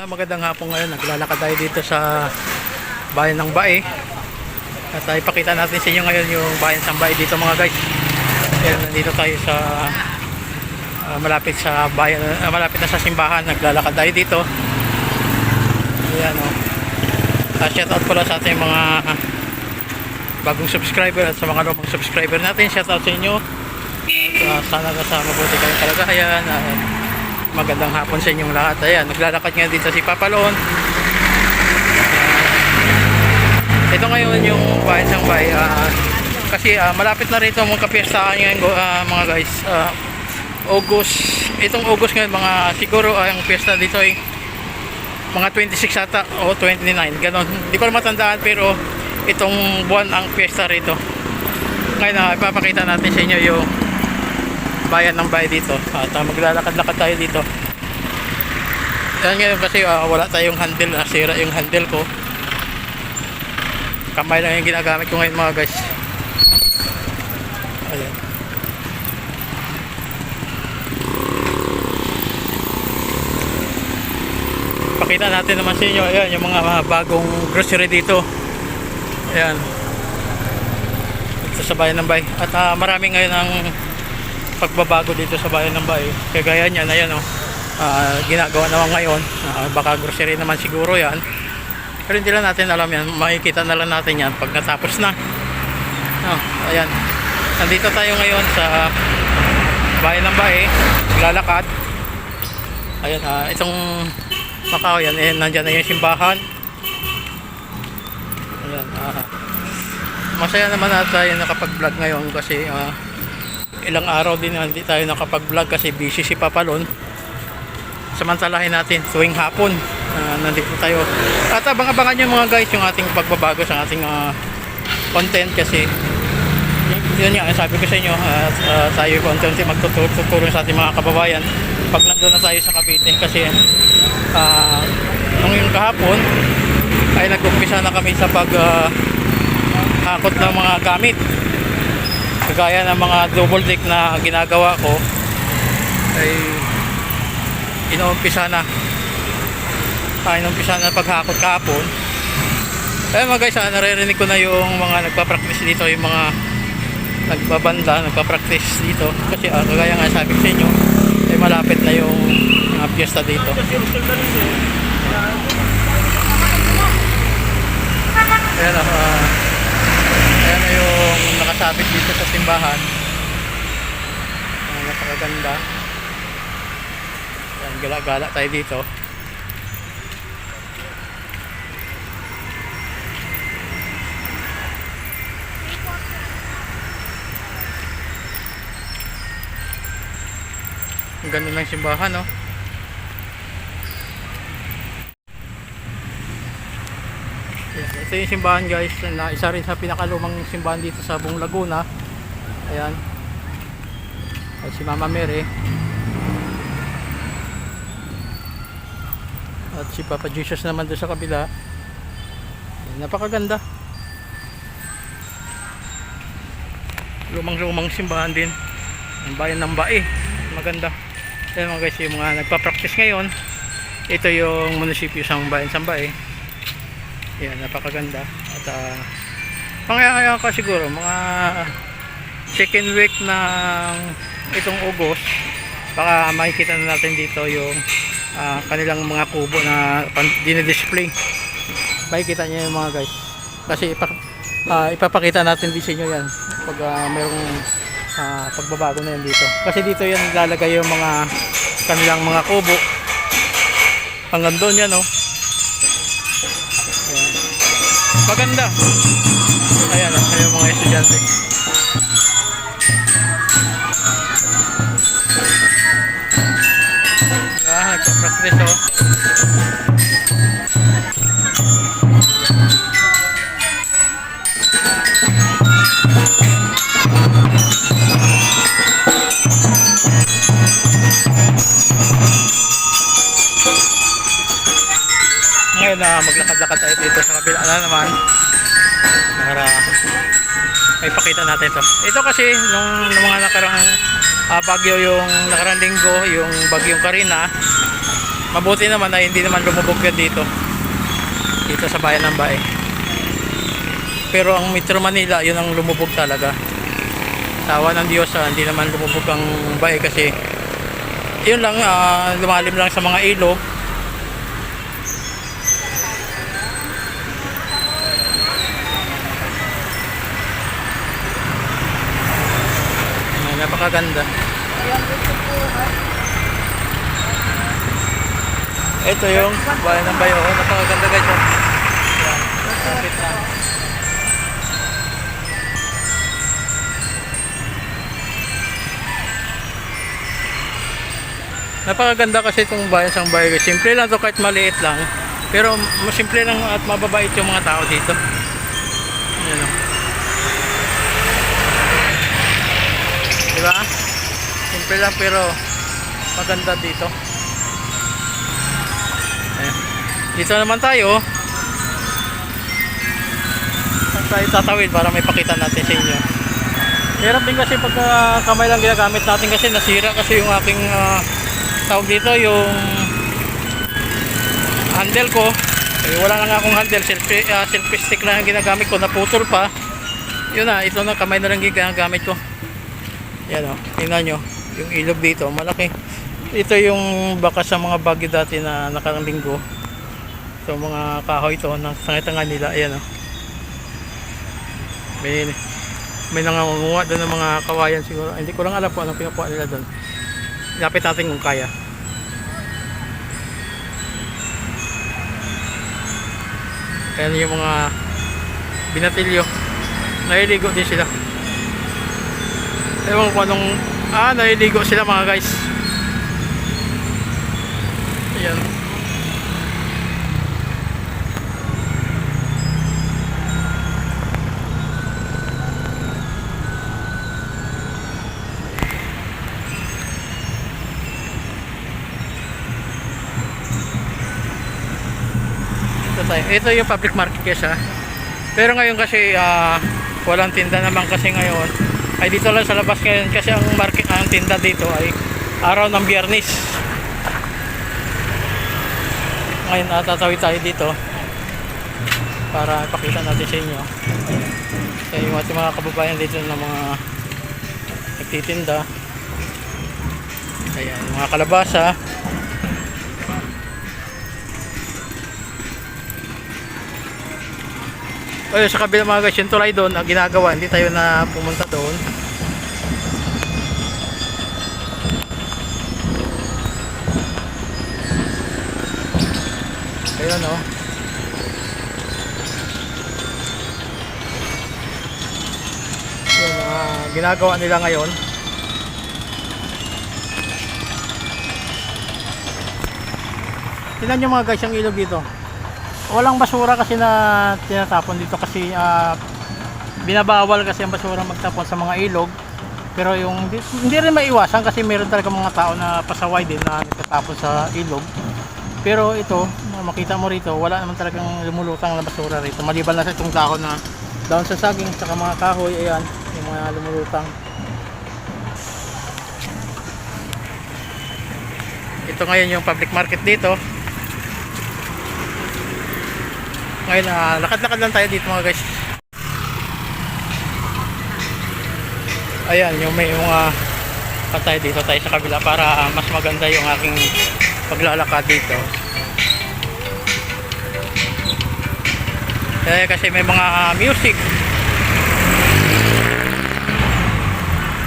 Ah, Magandang hapon ngayon. Naglalakad tayo dito sa bayan ng Bae. At uh, ipakita natin sa inyo ngayon yung bayan ng Bae dito mga guys. Ayan, nandito tayo sa ah, malapit sa bayan, ah, malapit na sa simbahan. Naglalakad tayo dito. Ayan o. Oh. Uh, shout out pala sa ating mga ah, bagong subscriber at sa mga lumang subscriber natin. Shout out sa inyo. At, ah, sana nasa mabuti kayong kalagayan. At magandang hapon sa inyong lahat. Ayan, naglalakad nga dito si Papalon. Ito ngayon yung bayan ng bay. ah, kasi ah, malapit na rito mga kapiestahan ngayon ah, mga guys. Ah, August, itong August ngayon mga siguro ah, ang piyesta dito ay mga 26 ata o 29 ganon. Hindi ko matandaan pero itong buwan ang piyesta rito. Ngayon na ipapakita natin sa inyo yung bayan ng bayan dito. At uh, maglalakad-lakad tayo dito. Yan ngayon kasi ah, wala tayong handle. Nasira yung handle ko. Kamay lang yung ginagamit ko ngayon mga guys. Ayan. Pakita natin naman sa inyo ayan yung mga, mga bagong grocery dito. Ayan. Sa bayan ng bay. At ah, marami ngayon ang pagbabago dito sa bayan ng Bay. Kagaya niyan, ayan oh. Ah, ginagawa naman ngayon. Ah, baka grocery naman siguro 'yan. Pero hindi lang natin alam 'yan. Makikita na lang natin 'yan pag natapos na. Oh, ayan. Nandito tayo ngayon sa bayan ng Bay. Lalakad. Ayan, ah, itong Macau yan, eh, nandiyan na yung simbahan. Ayan, ah, masaya naman na tayo nakapag-vlog ngayon kasi ah, ilang araw din hindi tayo nakapag-vlog kasi busy si Papalon. Samantalahin natin tuwing hapon. ah, nandito tayo. At abang-abangan nyo mga guys yung ating pagbabago sa ating ah, content kasi yun nga, sabi ko sa inyo, at ah, tayo content magtuturo sa ating mga kababayan pag nandun na tayo sa Cavite kasi ah, nung yung kahapon ay nag-umpisa na kami sa pag ah, hakot ng mga gamit kagaya ng mga double deck na ginagawa ko ay inuumpisa na. Ah, inuumpisa na paghakot kahapon. Eh mga guys ah, naririnig ko na yung mga nagpa-practice dito yung mga nagbabanda nagpa-practice dito. Kasi ah, kagaya nga sabi ko sa inyo ay malapit na yung mga piyesta dito. Ayan ah Ayan na yung nakasabit dito sa simbahan. Ayan, napakaganda. Ayan, gala-gala tayo dito. Ang ganda ng simbahan, no? Ayan, Ito yung simbahan guys, na isa rin sa pinakalumang simbahan dito sa buong Laguna. Ayan. Ay si Mama Mary. At si Papa Jesus naman doon sa kabila. Ayan, napakaganda. Lumang-lumang simbahan din. Ang bayan ng Bae. Maganda. Ayan mga guys, yung mga nagpa-practice ngayon. Ito yung munisipyo sa bayan ng Bae. Yan, napakaganda. At uh, pangayaya ka siguro, mga second week ng itong August, baka makikita na natin dito yung ah, kanilang mga kubo na dinidisplay. Makikita niyo yung mga guys. Kasi ipa, ah, ipapakita natin din sa inyo yan pag ah, mayroong ah, pagbabago na yan dito. Kasi dito yan lalagay yung mga kanilang mga kubo. Hanggang doon yan, oh. Maganda. Ayan, oh, ayan mga estudyante. Ah, nagpa-practice oh. Tayo dito sa kabila. Na naman. Para may pakita natin to. Ito kasi nung, nung mga nakarang ah, bagyo yung nakarang linggo, yung bagyong Karina, mabuti naman ay hindi naman lumubog dito. Dito sa bayan ng Bae pero ang Metro Manila yun ang lumubog talaga. Tawa ng Diyos ah, hindi naman lumubog ang Bae kasi yun lang ah, lumalim lang sa mga ilog Ay, napakaganda ito yung bayan ng Bayo napakaganda guys oh. Yan, kapit na. Napakaganda kasi itong bayan sang bayan. Simple lang to kahit maliit lang. Pero simple lang at mababait yung mga tao dito. Yan o. Diba? Simple lang pero maganda dito. Ayan. Dito naman tayo. Saan tayo tatawid para may pakita natin sa inyo. Hirap din kasi pagka kamay lang ginagamit natin kasi nasira kasi yung aking ah, tawag dito yung handle ko eh, wala na nga akong handle selfie, uh, selfie stick lang ang ginagamit ko naputol pa yun na ito na kamay na lang ginagamit ko yan o tingnan nyo. Yung ilog dito malaki. Ito yung baka sa mga bagyo dati na nakarang linggo. So mga kahoy to na sangitangan nila. Ayan o may may nangangunguha doon ng mga kawayan siguro. Hindi ko lang alam kung anong pinukuha nila doon. Lapit natin kung kaya. Ayan yung mga binatilyo. Naliligo din sila. Ewan ko anong... Ah, naliligo sila mga guys. Ayan. Ito tayo. Ito yung public market guys ha. Pero ngayon kasi ah, walang tinda naman kasi ngayon. Ay dito lang sa labas ngayon kasi ang market ang tinda dito ay araw ng biyernes. Ngayon tatawid tayo dito para ipakita natin sa inyo. Kaya yung ating mga kababayan dito na mga nagtitinda. Yung mga kalabasa. Ayun, sa kabila mga guys, yung tulay doon, ang ginagawa, hindi tayo na pumunta doon. Ayun, oh. Yun, ah, ginagawa nila ngayon. Tingnan nyo mga guys, yung ilog dito walang basura kasi na tinatapon dito kasi ah, binabawal kasi ang basura magtapon sa mga ilog. Pero yung hindi, rin maiwasan kasi meron talaga mga tao na pasaway din na nagtatapon sa ilog. Pero ito na makita mo rito wala naman talagang lumulutang na basura rito. Maliban lang sa itong dahon na dahon sa saging saka mga kahoy ayan yung mga lumulutang. Ito ngayon yung public market dito ngayon ah, lakad-lakad lang tayo dito mga guys. Ayan yung may mga patay dito tayo sa kabila para ah, mas maganda yung aking paglalakad dito. Eh, kasi may mga ah, music.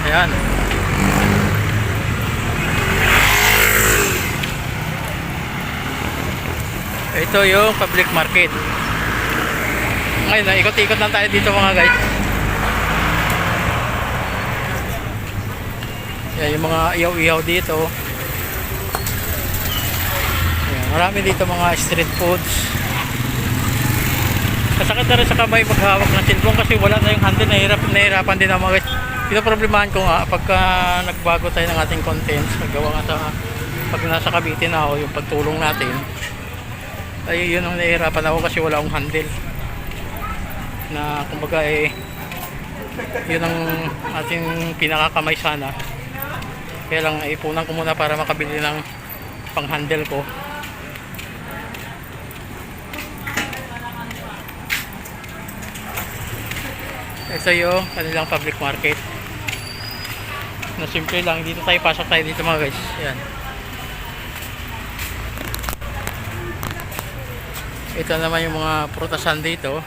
Ayan. Ito yung public market ngayon, na ikot-ikot lang tayo dito mga guys. Yan, yung mga iyaw-iyaw dito. Yan, marami dito mga street foods. Kasakit na rin sa kamay maghawak ng cellphone kasi wala tayong handle. Nahirap, nahirapan din ako mga guys. Pinoproblemahan ko nga pagka nagbago tayo ng ating contents, nagawa nga sa pag nasa Cavite na ako, yung pagtulong natin, ay yun ang nahihirapan ako kasi wala akong handle na kumbaga eh yun ang ating pinakakamay sana. Kaya lang ipunan ko muna para makabili ng pang handle ko. Ito yung kanilang public market. Na simple lang dito tayo pasok tayo dito mga guys. Yan ito naman yung mga prutasan dito.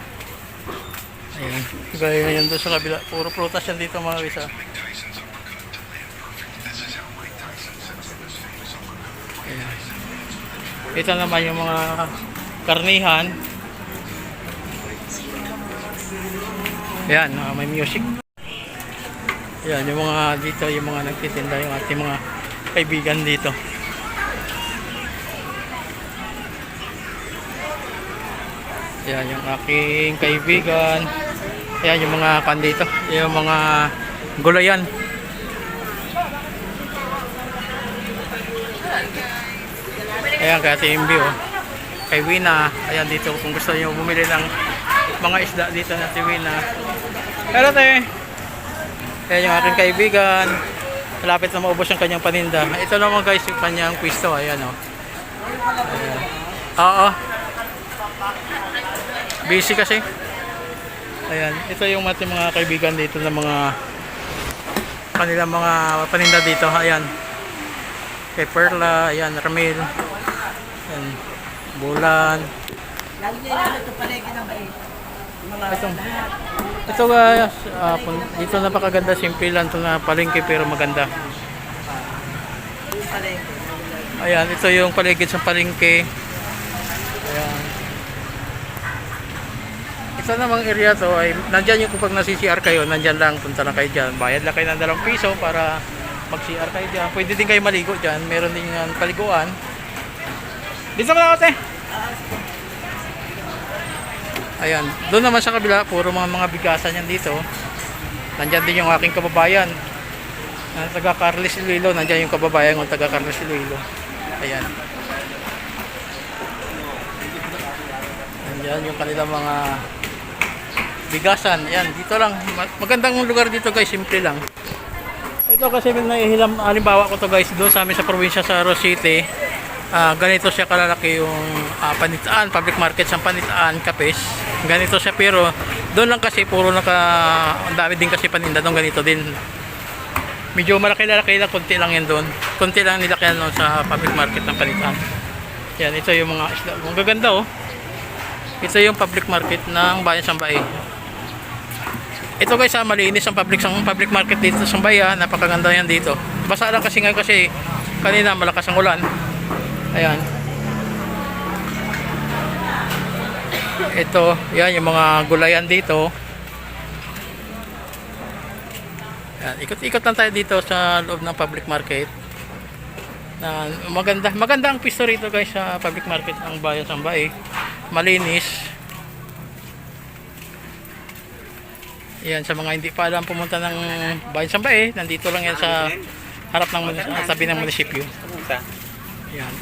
Ayan. Gaya yan doon sa kabila. Puro prutas yan dito mga ah. Ayan. Ito naman yung mga karnihan. Ayan, ah, may music. Ayan, yung mga dito, yung mga nagtitinda, yung ating mga kaibigan dito. Ayan, yung aking kaibigan. Ayan, yung mga kan dito. Yung mga gulayan. Ayan, kaya TMB oh. Kay Wina. Ayan dito, kung gusto niyo bumili ng mga isda dito na si Wina. Pero te, ayan yung aking kaibigan. Malapit na maubos yung kanyang paninda. Ito naman guys yung kanyang pwesto. Ayan oh. Ayan. Oo. Busy kasi. Ayan, ito yung ating mga kaibigan dito ng mga kanilang mga paninda dito. Ayan. Kay Perla, ayan, Ramil. Ayan, Bulan. Lagi yan ito palagi ng. Mga Ito. lahat. Ito guys, pun- dito napakaganda, simple lang ito na palengke pero maganda. Ayan, ito yung paligid sa palengke. Ayan. Ito namang area to ay nandyan yung kapag nasi-CR kayo, nandyan lang, punta lang kayo dyan. Bayad lang kayo ng dalawang piso para mag-CR kayo dyan. Pwede din kayo maligo dyan. Meron din yan paliguan. Dito mo na ate. Ayan, doon naman sa kabila, puro mga mga bigasan yan dito. Nandyan din yung aking kababayan. Na taga Carles Iloilo, nandyan yung kababayan ng taga Carles Iloilo. Ayan. Nandyan yung kanilang mga bigasan. Ayan, dito lang. Ma- Magandang lugar dito guys, simple lang. Ito kasi may nahihilam, halimbawa ko to guys, doon sa amin sa probinsya sa Rose City. Ah, ganito siya kalalaki yung ah, panitaan, public market sa panitaan, kapes. Ganito siya pero doon lang kasi puro naka, ang dami din kasi paninda doon ganito din. Medyo malaki-laki lang, konti lang yan doon. Konti lang nila kaya doon sa public market ng panitaan. Yan, ito yung mga isla. Ang gaganda oh. Ito yung public market ng Bayan Sambay. Ito guys, ah, malinis ang public ang public market dito sa Sambaya. Napakaganda yan dito. Basa lang kasi ngayon kasi kanina malakas ang ulan. Ayan. Ito, yan yung mga gulayan dito. Yan, ikot-ikot lang tayo dito sa loob ng public market. Na maganda, maganda ang pisto rito guys sa public market ng Bayan Sambay. Malinis. Yan, sa mga hindi pa alam pumunta ng Bayan Sambay, nandito lang yan sa harap ng munis- ah, tabi ng munisipyo. Yan.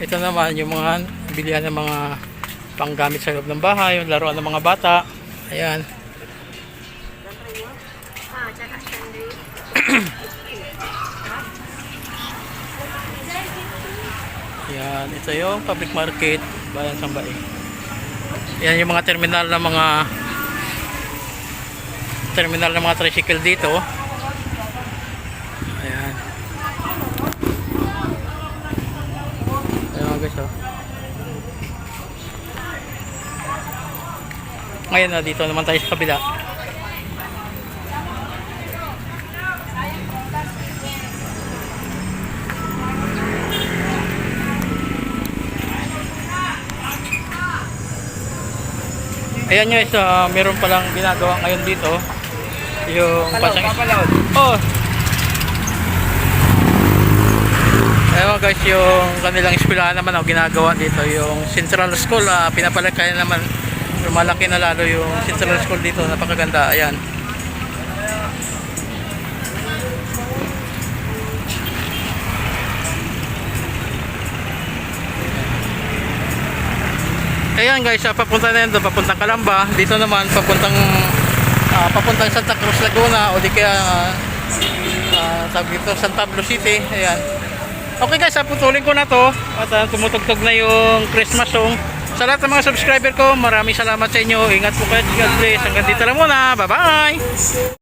Ito naman yung mga bilihan ng mga panggamit sa loob ng bahay, yung laruan ng mga bata. Ayan. Yan, ito yung public market, Bayan Sambay. Yan yung mga terminal ng mga terminal ng mga tricycle dito. Ayan. Ayan guys, oh. Ngayon na dito naman tayo sa kabila. Ayan guys, ah, meron palang ginagawa ngayon dito. Yung pasang Oh. Ayan guys, yung kanilang eskwelahan naman oh, ginagawa dito. Yung Central School, ah, pinapalakayan naman. Lumalaki na lalo yung Central School dito. Napakaganda. Ayan. Ayan guys, ah, papunta na yan doon, papuntang Kalamba. Dito naman, papuntang ah, papuntang Santa Cruz Laguna o di kaya uh, tawag dito, San Pablo City. Ayan. Okay guys, putulin ko na to at ah, tumutugtog na yung Christmas song. Sa lahat ng mga subscriber ko, maraming salamat sa inyo. Ingat po kayo. God bless. Hanggang dito lang muna. Bye-bye!